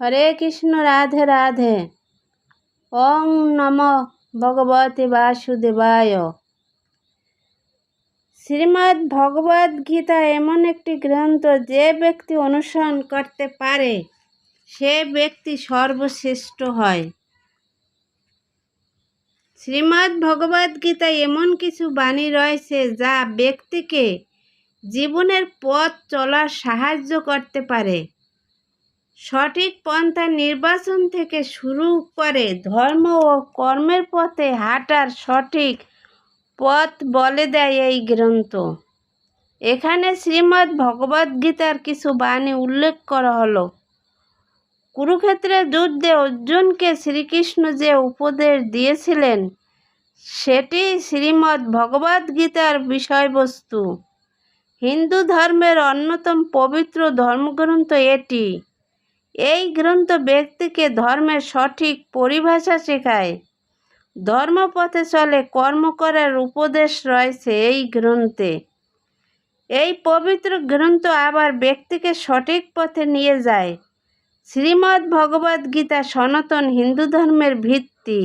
হরে কৃষ্ণ, রাধে রাধে। ওং নম ভগবতে বাসুদেবায়। শ্রীমদ্ ভগবদ গীতা এমন একটি গ্রন্থ যে ব্যক্তি অনুসরণ করতে পারে, সে ব্যক্তি সর্বশ্রেষ্ঠ হয়। শ্রীমদ্ ভগবদ গীতা এমন কিছু বাণী রয়েছে যা ব্যক্তিকে জীবনের পথ চলার সাহায্য করতে পারে। সঠিক পন্থা নির্বাচন থেকে শুরু করে ধর্ম ও কর্মের পথে হাঁটার সঠিক পথ বলে দেয় এই গ্রন্থ। এখানে শ্রীমদ্ ভগবদ্গীতার কিছু বাণী উল্লেখ করা হলো। কুরুক্ষেত্রের যুদ্ধে অর্জুনকে শ্রীকৃষ্ণ যে উপদেশ দিয়েছিলেন, সেটি শ্রীমদ্ ভগবদ্গীতার বিষয়বস্তু। হিন্দু ধর্মের অন্যতম পবিত্র ধর্মগ্রন্থ এটি। এই গ্রন্থ ব্যক্তিকে ধর্মের সঠিক পরিভাষা শেখায়। ধর্মপথে চলে কর্ম করার উপদেশ রয়েছে এই গ্রন্থে। এই পবিত্র গ্রন্থ আবার ব্যক্তিকে সঠিক পথে নিয়ে যায়। শ্রীমদ্ ভগবদ গীতা সনাতন হিন্দু ধর্মের ভিত্তি।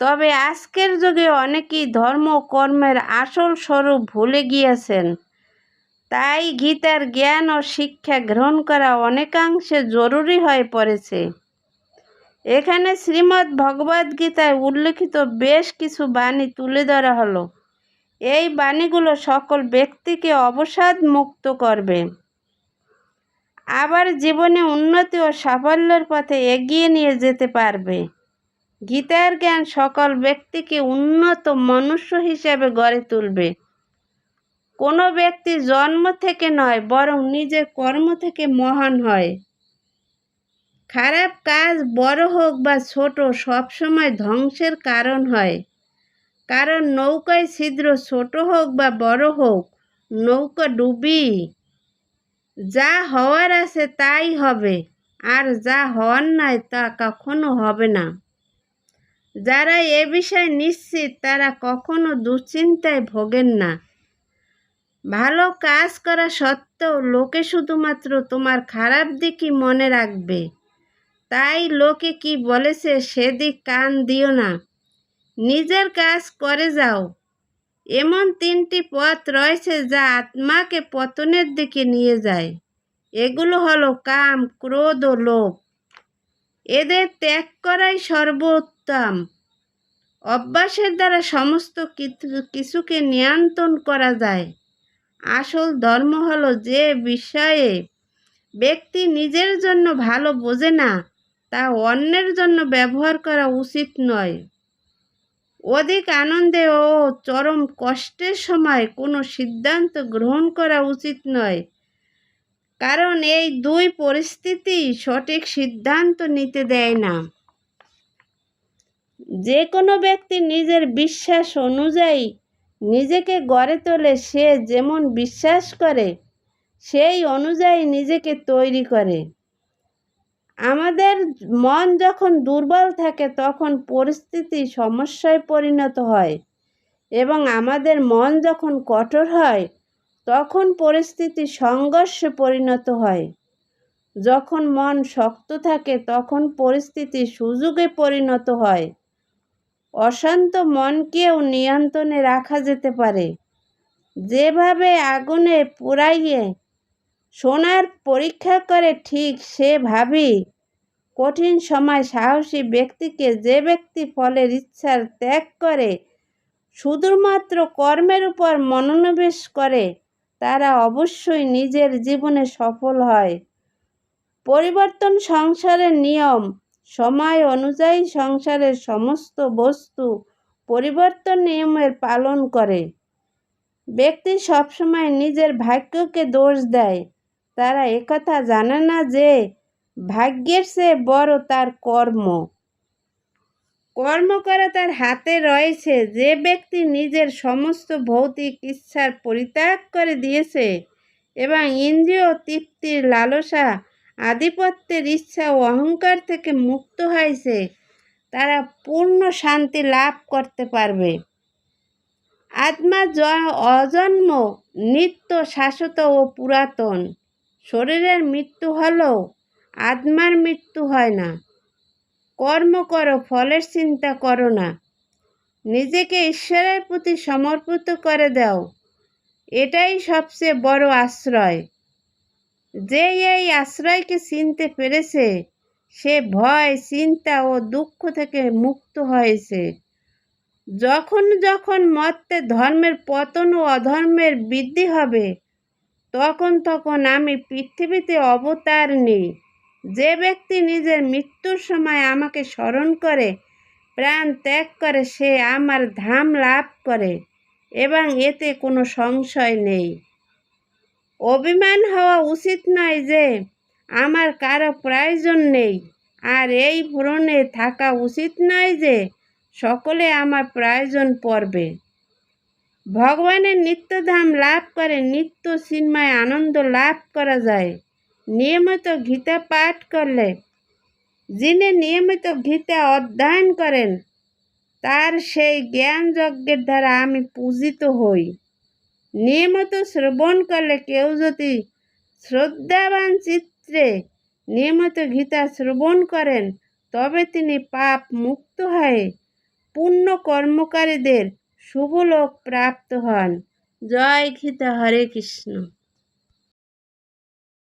তবে আজকের যুগে অনেকেই ধর্ম কর্মের আসল স্বরূপ ভুলে গিয়েছেন। তাই গীতার জ্ঞান ও শিক্ষা গ্রহণ করা অনেকাংশে জরুরি হয়ে পড়েছে। এখানে শ্রীমদ্ ভগবদ গীতায় উল্লেখিত বেশ কিছু বাণী তুলে ধরা হলো। এই বাণীগুলো সকল ব্যক্তিকে অবসাদ মুক্ত করবে। আবার জীবনে উন্নতি ও সাফল্যের পথে এগিয়ে নিয়ে যেতে পারবে। গীতার জ্ঞান সকল ব্যক্তিকে উন্নত মনুষ্য হিসেবে গড়ে তুলবে। কোনো ব্যক্তি জন্ম থেকে নয়, বরং নিজের কর্ম থেকে মহান হয়। খারাপ কাজ বড় হোক বা ছোট সবসময় ধ্বংসের কারণ হয়। কারণ নৌকায় ছিদ্র ছোট হোক বা বড় হোক, নৌকা ডুবি, যা হওয়ার আছে তাই হবে, আর যা হওয়ার নাই তা কখনো হবে না। যারা এ বিষয়ে নিশ্চিত, তারা কখনো দুশ্চিন্তায় ভোগেন না। ভালো কাজ করা সত্ত্বেও লোকে শুধুমাত্র তোমার খারাপ দিকই মনে রাখবে। তাই লোকে কি বলেছে সেদিক কান দিও না। নিজের কাজ করে যাও। এমন তিনটি পথ রয়েছে যা আত্মাকে পতনের দিকে নিয়ে যায়। এগুলো হলো কাম, ক্রোধ ও লোভ। এদের ত্যাগ করাই সর্বোত্তম। অভ্যাসের দ্বারা সমস্ত কিছুকে নিয়ন্ত্রণ করা যায়। আসল ধর্ম হলো যে বিষয়ে ব্যক্তি নিজের জন্য ভালো বোঝে না, তা অন্যের জন্য ব্যবহার করা উচিত নয়। অধিক আনন্দে ও চরম কষ্টের সময় কোনো সিদ্ধান্ত গ্রহণ করা উচিত নয়। কারণ এই দুই পরিস্থিতি সঠিক সিদ্ধান্ত নিতে দেয় না। যে কোনো ব্যক্তি নিজের বিশ্বাস অনুযায়ী নিজেকে গড়ে তোলে সে যেমন বিশ্বাস করে, সেই অনুযায়ী নিজেকে তৈরি করে। আমাদের মন যখন দুর্বল থাকে, তখন পরিস্থিতি সমস্যায় পরিণত হয় এবং আমাদের মন যখন কঠোর হয়, তখন পরিস্থিতি সংঘর্ষে পরিণত হয়। যখন মন শক্ত থাকে, তখন পরিস্থিতি সুযোগে পরিণত হয়। অশান্ত মনকেও নিয়ন্ত্রণে রাখা যেতে পারে। যেভাবে আগুনে পোড়াইয়ে সোনার পরীক্ষা করে ঠিক সেভাবেই কঠিন সময় সাহসী ব্যক্তিকে যে ব্যক্তি ফলের ইচ্ছার ত্যাগ করে, শুধুমাত্র কর্মের উপর মনোনিবেশ করে, তারা অবশ্যই নিজের জীবনে সফল হয়। পরিবর্তন সংসারের নিয়ম সময় অনুযায়ী সংসারের সমস্ত বস্তু পরিবর্তন নিয়মের পালন করে। ব্যক্তি সবসময় নিজের ভাগ্যকে দোষ দেয়। তারা একথা জানে না যে ভাগ্যের চেয়ে বড় তার কর্ম। কর্ম করা তার হাতে রয়েছে। যে ব্যক্তি নিজের সমস্ত ভৌতিক ইচ্ছার পরিত্যাগ করে দিয়েছে এবং ইন্দ্রিয় তৃপ্তির লালসা আধিপত্যের ইচ্ছা ও অহংকার থেকে মুক্ত হয়েছে, তারা পূর্ণ শান্তি লাভ করতে পারবে। আত্মা অজন্ম নিত্য শাশ্বত ও পুরাতন। শরীরের মৃত্যু হলেও আত্মার মৃত্যু হয় না। কর্ম করো, ফলের চিন্তা করো না। নিজেকে ঈশ্বরের প্রতি সমর্পিত করে দাও। এটাই সবচেয়ে বড় আশ্রয়। যে এই আশ্রয়কে চিনতে পেরেছে, সে ভয়, চিন্তা ও দুঃখ থেকে মুক্ত হয়েছে। যখন যখন মত্তে ধর্মের পতন ও অধর্মের বৃদ্ধি হবে, তখন তখন আমি পৃথিবীতে অবতার নিই। যে ব্যক্তি নিজের মৃত্যুর সময় আমাকে স্মরণ করে, প্রাণ ত্যাগ করে, সে আমার ধাম লাভ করে, এবং এতে কোনো সংশয় নেই। অভিমান হওয়া উচিত নয় যে আমার কারও প্রয়োজন নেই। আর এই ভ্রণে থাকা উচিত নয় যে সকলে আমার প্রয়োজন পড়বে। ভগবানের নিত্যধাম লাভ করে নিত্য চিন্ময় আনন্দ লাভ করা যায়। নিয়মিত গীতা পাঠ করলে, যিনি নিয়মিত গীতা অধ্যয়ন করেন, তার সেই জ্ঞান যজ্ঞের দ্বারা আমি পূজিত হই। নিয়মিত শ্রবণ করলে কেউ যদি শ্রদ্ধাবান চিত্রে নিয়মিত গীতা শ্রবণ করেন, তবে তিনি পাপ মুক্ত হয়ে পুণ্য কর্মকারীদের শুভলোক প্রাপ্ত হন। জয় গীতা, হরে কৃষ্ণ।